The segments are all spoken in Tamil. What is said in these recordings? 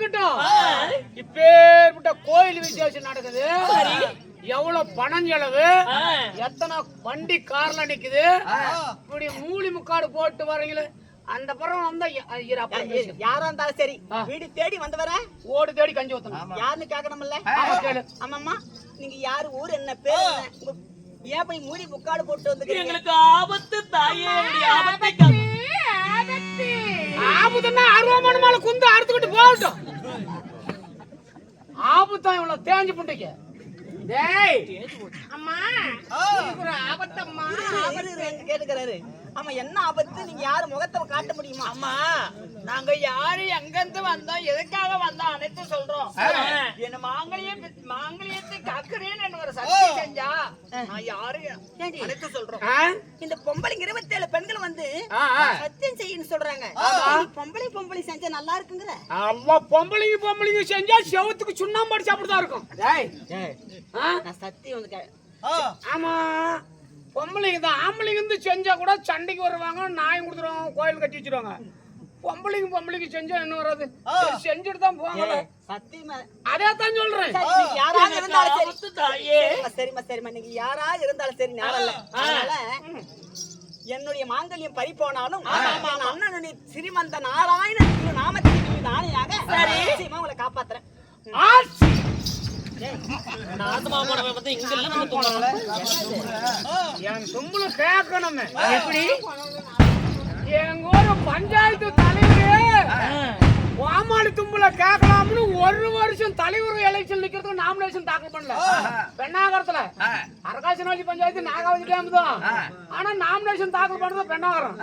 இருக்கட்டும் இப்பேற்பட்ட கோயில் விசேஷம் நடக்குது. எவ்வளவு பணம் செலவு எத்தனை வண்டி கார்ல நிக்குது. இப்படி மூலி முக்காடு போட்டு வரீங்களே அந்த படம் வந்தா. யாரா இருந்தாலும் சரி. வீடு தேடி வந்தவர ஓடு தேடி கஞ்சி ஊத்தணும். யாருன்னு கேட்கணும்ல? ஆமா, கேளு. ஆமாம்மா. நீங்க யாரு ஊர் என்ன பேர் ஏன் போய் மூடி முக்காடு போட்டு வந்துக்கிறீங்க எங்களுக்கு ஆபத்து தாயே. ஆபத்தை ஆபத்துன்னா அருவமான மேல குந்து அறுத்துக்கிட்டு போகட்டும். ஆபத்தா இவ்வளவு தேஞ்சு புண்டைக்கு. டேய். அம்மா ஒரு ஆபத்தம்மா. கேட்டுக்கிறாரு. ஆமா என்ன ஆபத்து? நீங்க யாரு முகத்தை காட்ட முடியுமா? அம்மா நாங்க யாரு எங்க இருந்து வந்தோம் எதுக்காக வந்தோம் அனைத்து சொல்றோம். என்ன மாங்கலிய மாங்கலியத்தை காக்குறேன்னு ஒரு சக்தி செஞ்சா நான் யாரு? அனைத்து சொல்றோம்? இந்த பொம்பளைங்க இருபத்தி ஏழு பெண்கள் வந்து. சத்தியம் செய்யன்னு சொல்றாங்க. பொம்பளை பொம்பளை செஞ்சா நல்லா இருக்குங்கிற. அவ்வா பொம்பளைங்க பொம்பளைங்க செஞ்சா செவத்துக்கு சுண்ணாம்பு அடிச்சு அப்படிதான் இருக்கும். டேய் ஆ? நான் சத்தியம் வந்து கே- ஆமா. பொம்பளைங்க தான். ஆம்பளைங்க வந்து செஞ்சா கூட சண்டைக்கு வருவாங்க நாயம் கொடுத்துருவாங்க கோயில் கட்டி வச்சிருவாங்க. பொம்பளைங்க பொம்பளைங்க செஞ்சா என்ன வராது? சரி, செஞ்சுட்டு தான் போவாங்க சத்தியமா. அதே தான் சொல்றேன். சரி, யாராவது இருந்தாலும் சரி. சரிம்மா, சரிம்மா நீங்க யாராவது இருந்தாலும் சரி அதனால என்னுடைய மாங்கல்யம் பறி போனாலும் அண்ணனுடைய சிறிமந்த நாராயண நாமத்தின் மீது ஆணையாக போனவன் வந்து இங்க இல்ல என் தும்புல கேட்கணுமே எப்படி? எங்க பஞ்சாயத்து தலைவர். வாமாளி தும்புல கேட்கலாம்னு ஒரு வருஷம் தலைவர் எலெக்ஷன் நிக்கிறதுக்கு நாமினேஷன் தாக்கல் பண்ணல. பெண்ணாகரத்துல. அரகாசனாஜி பஞ்சாயத்து நாகாவதி டேம் தான். ஆனா நாமினேஷன் தாக்கல் பண்றது பெண்ணாகரம்.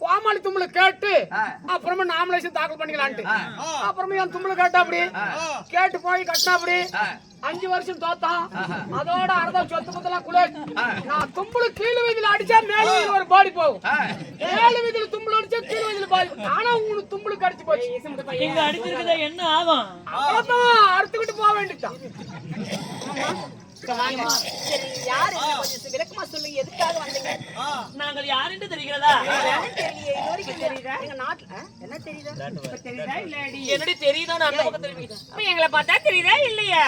கோமாளி தும்புல கேட்டு அப்புறமா நாமினேஷன் தாக்கல் பண்ணிக்கலான்ட்டு. அப்புறமா என் தும்புல கேட்டா அப்படி? கேட்டு போய் கட்டினா அப்படி? அஞ்சு வருஷம் தோத்தான் அதோட அர்த்தம் சொத்து பத்தெல்லாம் குளே நான் தும்புல கீழ் வீதியில அடிச்சா மேல வீதியில ஒரு பாடி போகும். மேல வீதியில தும்புல அடிச்சா கீழ் வீதியில பாடி ஆனா உங்களுக்கு தும்புலுக்கு அடிச்சு போச்சு. இங்க அடிச்சிருக்கதே என்ன ஆகும்? அவ்வளவுதான் அறுத்துக்கிட்டு போக வேண்டியதுதான். நாட்டுல ஆ? என்ன தெரியுதா? என்னடி தெரியுதா? நான் அந்த பக்கம் திரும்பிட்டேன் எங்களை பார்த்தா தெரியுதா இல்லையா?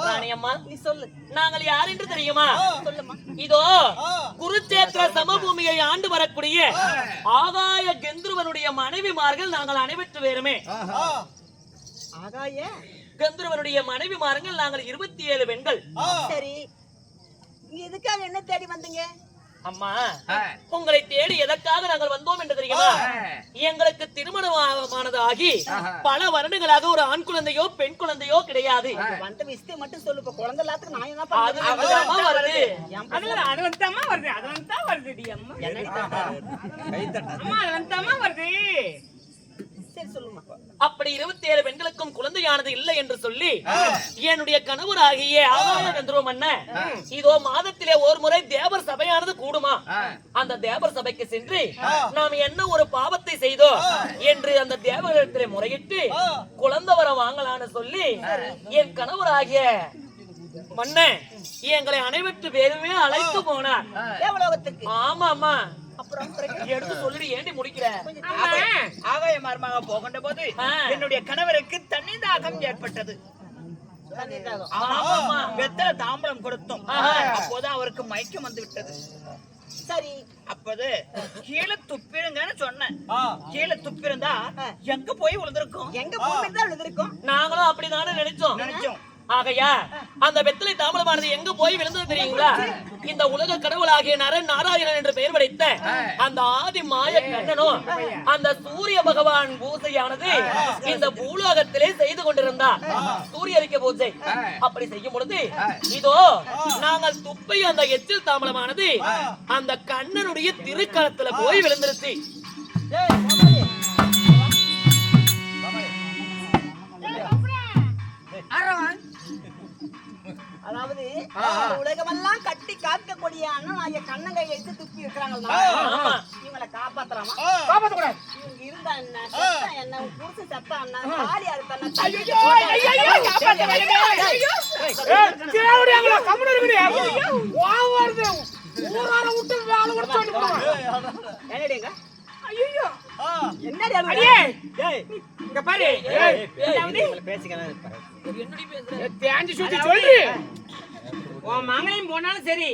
ராணி அம்மா நீ சொல்லு. நாங்கள் யார் என்று தெரியுமா சொல்லுமா இதோ குருச்சேத்திர சமபூமியை ஆண்டு வரக்கூடிய ஆகாய கெந்துருவனுடைய மனைவிமார்கள் நாங்கள் அனைவற்று வேறுமே ஆகாய? கெந்துருவனுடைய மனைவிமார்கள் நாங்கள் இருபத்தி ஏழு பெண்கள். சரி. எதுக்காக என்ன தேடி வந்தீங்க? அம்மா உங்களை தேடி எதற்காக நாங்கள் வந்தோம் என்று தெரியுமா? எங்களுக்கு திருமணமானது ஆகி பல வருடங்களாக ஒரு ஆண் குழந்தையோ பெண் குழந்தையோ கிடையாது. வந்த விஷயத்தை மட்டும் சொல்லு இப்ப குழந்தை எல்லாத்துக்கும் நான் என்ன அங்கதாம்மா வருது. அது வருது. அது வருது அம்மா அம்மா. அது வருது. அப்படி இருபத்தி ஏழு பெண்களுக்கும் குழந்தையானது இல்லை என்று சொல்லி என்னுடைய கணவர் ஆகிய ஆகாய கந்தர்வம் அண்ணன் இதோ மாதத்திலே ஒரு முறை தேவர் சபையானது கூடுமா? அந்த தேவர் சபைக்கு சென்று நாம் என்ன ஒரு பாவத்தை செய்தோம் என்று அந்த தேவர்களிடத்திலே முறையிட்டு குழந்தை வரம் வாங்கலான்னு சொல்லி என் கணவர் ஆகிய மன்னன் எங்களை அனைவற்று வேறுமே அழைத்து போனார். ஆமா ஆமா எடுத்து சொல்லிடு ஏண்டி முடிக்கிற? ஆகாய மார்மாக போகின்ற போது. என்னுடைய கணவருக்கு தண்ணீர் தாகம் ஏற்பட்டது வெத்தலை தாம்பலம் கொடுத்தோம். அப்போது அவருக்கு மயக்கம் வந்து விட்டது. சரி. அப்போது கீழே துப்பிடுங்கன்னு சொன்னேன். கீழே துப்பிருந்தா எங்க போய் விழுந்திருக்கும்? எங்க தான் விழுந்திருக்கும்? நாங்களும் அப்படிதானே நினைச்சோம். நினைச்சோம். ஆகையா அந்த வெத்தலை தாமலமானது எங்க போய் விழுந்தது தெரியுங்களா? இந்த உலக கடவுளாகிய நரன் நாராயணன் என்று பெயர் படைத்த அந்த ஆதி மாய கண்ணனும் அந்த சூரிய பகவான் பூஜையானது இந்த பூலோகத்திலே செய்து கொண்டிருந்தார் சூரியரிக்க பூஜை அப்படி செய்யும் பொழுது இதோ நாங்கள் துப்பை அந்த எச்சில் தாமலமானது அந்த கண்ணனுடைய திருக்களத்துல போய் விழுந்துருச்சு. ஏய், அதாவது உலகமெல்லாம் கட்டி காக்கக்கூடிய அண்ணன் ஆகிய கண்ணங்கை எடுத்து துப்பி இருக்கிறாங்களா. இவங்களை காப்பாத்தலாமா காப்பாத்தக்கூடாது. இவங்க இருந்தா என்ன? செத்தா என்ன? புருஷன் செத்தா என்ன? போடுவான் என்னடிங்க ஐயோ என்னடி அடியே? இங்க பாரு. பேசுற தேஞ்சு சுத்தி சொல்லு. உன் மங்களையும் போனாலும் சரி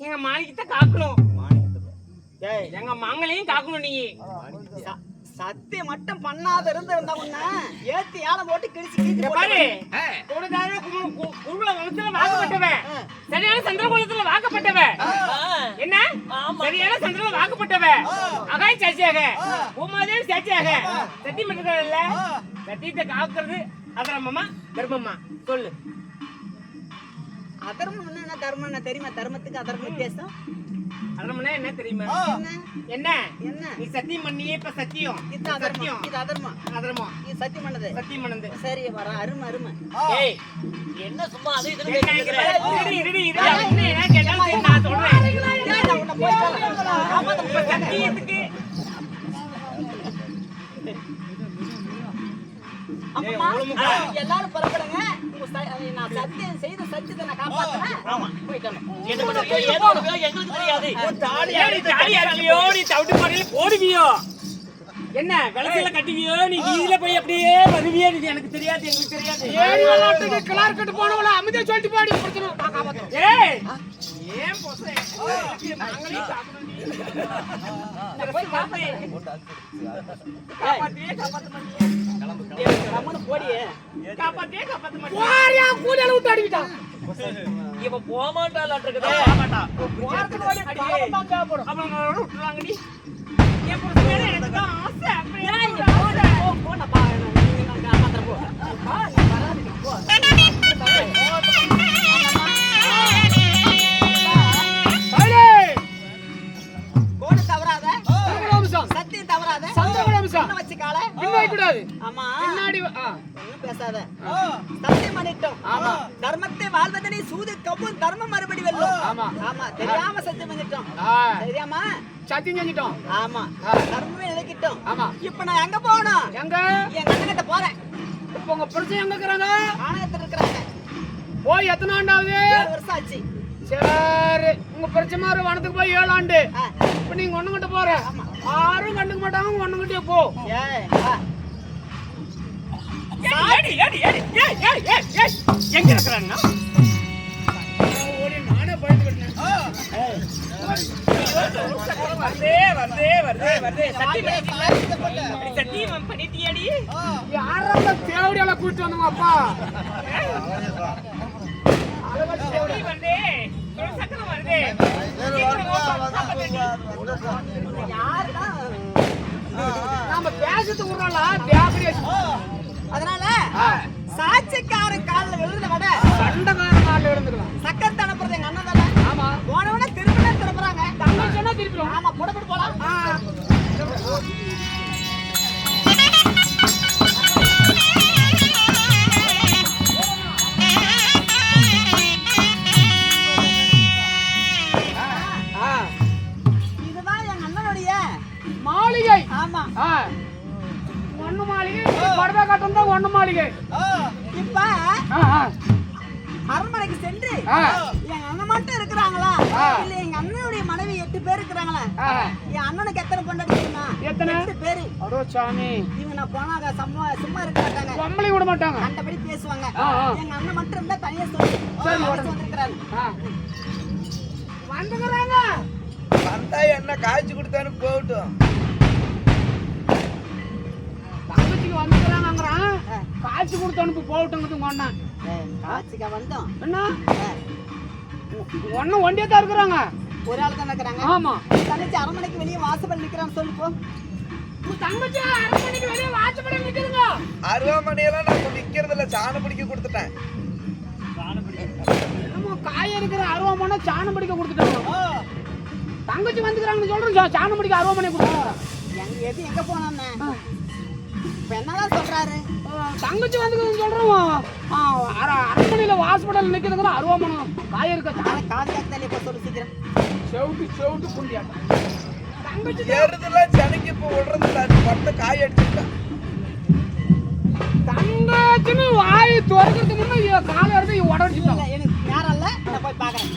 எங்க மாணிக்கத்தை காக்கணும். எங்க மங்களையும் காக்கணும் நீ. ச- சத்தியம் மட்டும் பண்ணாத இருந்து இருந்தா உன்ன ஏத்தி யானை போட்டு கிழிச்சு கிழிச்சு பாரு. கூடுதான குருகுல வம்சத்துல வாக்கப்பட்டவ சரியான சந்திர குலத்துல வாக்கப்பட்டவ என்ன. சரியான சந்திரல வாக்கப்பட்டவ அகாய் சாட்சியாக. பூமாதேவி சாட்சியாக. சத்தியம் பண்ணிருக்கல சத்தியத்தை காக்கிறது அதரமமா தர்மமா சொல்லு. அதர்மம் என்ன தர்மம்? என்ன தெரியுமா? தர்மத்துக்கு அதர்மம் வித்தியாசம்? அதரமனா என்ன தெரியுமா? என்ன? என்ன? என்ன? நீ சத்தியம் பண்ணியே இப்ப சத்தியம். இது அதர்மம். இது அதர்மம். அதரமம். இது சத்தியம் பண்ணது. சத்தியம் பண்ணது. சரி வர. அருமை அருமை. ஏய் என்ன சும்மா அது இதுன்னு என்ன பேசிட்டு கேக்குற? இருக்க? இரு, இரு, இரு. என்ன சரி, நான் சொல்றேன். ஏய், நான் உன்னை போய் சொல்றேன். காப்பாத்த இப்ப சத்தியத்துக்கு எல்லாரும் புறப்படுங்க. நான் சத்தியம் செய்த சத்தியத்தை நான் காப்பாத்துறேன். எங்களுக்கு தெரியாது. நீ நீ போடுவியோ? என்ன விளக்குல கட்டுவியோ? நீ வீதியில போய் அப்படியே வருவியோ? இது எனக்கு தெரியாது எங்களுக்கு தெரியாது. கிளார் கட்டு போனவள அமைதியா சொல்லிட்டு பாடி பிரச்சனை ஏய். ஏன் பொசை? நாங்களே சாப்பிடணும் போய் காப்பாத்து. காப்பாத்தியே காப்பாத்த மாட்டியே கூலியால விட்டு அடிக்கிட்டான் இவ போமாட்டாளாட்டிருக்குதே வாரத்துக்கு வாடி காலத்தான் தேவைப்படும் அவங்க விட்டுறாங்க நீ. என் புருஷன் மேல எனக்கு தான் ஆசை. அப்படியே இங்க போடா. போ, போ, நான் பா- நீ நான் காப்பாத்துறேன், போ. பா, நீ வராதீங்க, போ. கோடு தவறாத. சந்திரகுலம்சம் சத்தியம் தவறாத. சந்திரகுலம்சம் கண்ணை வச்சு கால பின்னாடி கூடாது ஆமா. பின்னாடி. ஒண்ணும் பேசாத. சத்தியம் பண்ணிட்டோம். ஆமா. தர்மத்தை வாழ்வதனை சூது கவ்வும் தர்மம் மறுபடி வெல்லும். ஆமா. ஆமா தெரியாம சத்தியம் பண்ணிட்டோம். தெரியாமா? சத்தியம் செஞ்சிட்டோம். ஆமா. தர்மமே நிலைக்கிட்டோம் ஆமா. இப்ப நான் எங்க போகணும்? எங்க? என் கண்ணகிட்ட போறேன். இப்ப உங்க பிரச்சனை எங்க இருக்கிறாங்க? ஆணையத்தில் இருக்கிறாங்க. போய் எத்தனை ஆண்டாவது? வருஷம் ஆச்சு. சரி. உங்க பிரச்சனை வனத்துக்கு போய் ஏழு ஆண்டு. இப்ப நீங்க ஒண்ணுகிட்ட போற? யாரும் கண்டுக்க மாட்டாங்க ஒண்ணுகிட்டே போ எங்க இருக்கறாங்க தேவடியால கூட்டிட்டு வந்தவங்க அப்பா நாம பேசிட்டு விடுறோம்ல அதனால சாட்சிக்காரன் காலில் விழுறத விட சண்டைக்காரன் காலில் விழுந்துக்கலாம் சக்கரத்தை அனுப்புறது எங்க அண்ணன் தானே? ஆமா. போனவன திரும்ப திருப்புறாங்க தங்க சொன்னா திருப்பிடும் ஆமா புடப்பட்டு போலாம். இப்ப. அரண்மனைக்கு சென்று. எங்க அண்ணன் மட்டும் இருக்கிறாங்களா. இல்ல எங்க அண்ணனுடைய மனைவி எட்டு பேர் இருக்கிறாங்களா. என் அண்ணனுக்கு எத்தனை பொண்டாட்டி தெரியுமா எத்தனை? எட்டு பேரு. அடோ சாமி. இவங்க நான் போனாங்க சும்மா சும்மா இருக்க மாட்டாங்க. பொம்பளை விட மாட்டாங்க. கண்டபடி பேசுவாங்க. எங்க அண்ணன் மட்டும் இருந்தா தனியா சொல்லி. ஆ. வந்துக்கிறாங்க வந்தா என்ன காய்ச்சி கொடுத்தானு போகட்டும். தங்கச்சிக்கு வந்துக்கிறாங்கிறான் காய்ச்சி கொடுத்து அனுப்பி போகட்டுங்கிறது ஒண்ணா காட்சிக்கா வந்தோம். என்ன? ஒன்னும் ஒண்டியே தான் இருக்கிறாங்க. ஒரு ஆள் தான் இருக்கிறாங்க? ஆமா. தங்கச்சி அரண்மனைக்கு வெளியே வாசப்படி நிக்கிறான்னு சொல்லி போ. உங்க தங்கச்சி அரண்மனைக்கு வெளியே வாசப்படி நிக்குதுங்க அருவாமனையெல்லாம் நான் விற்கிறது இல்ல சாணம் பிடிக்க கொடுத்துட்டேன். காய இருக்கிற அருவாமனை சாணம் பிடிக்க கொடுத்துட்டாங்க தங்கச்சி வந்துக்கிறாங்கன்னு சொல்றேன் சாணம் பிடிக்க அருவாமனை கொடுத்தாங்க எங்க எது எங்க போனோம்னு இப்ப என்னதான் சொல்றாரு? தங்கச்சி வந்துக்குதுன்னு சொல்றோம் ஆ, அர- அரண்மனையில ஹாஸ்பிட்டல் நிக்குதுங்கிற அருவாமனை காய இருக்க? சாணம் ஆனா காது கேட்கல இப்ப சொல்லு சீக்கிரம். செவுட்டு செவுட்டு தங்கச்சி எருதுலாம் செனக்கி இப்போ விடுறது இல்ல அது பட்ட காய் அடிச்சுட்டேன் தங்கச்சின்னு வாய் திறக்கிறதுக்கு முன்ன காலை எடுத்து இல்ல எனக்கு நேரம் இல்ல. நான் போய் பாக்குறேன்.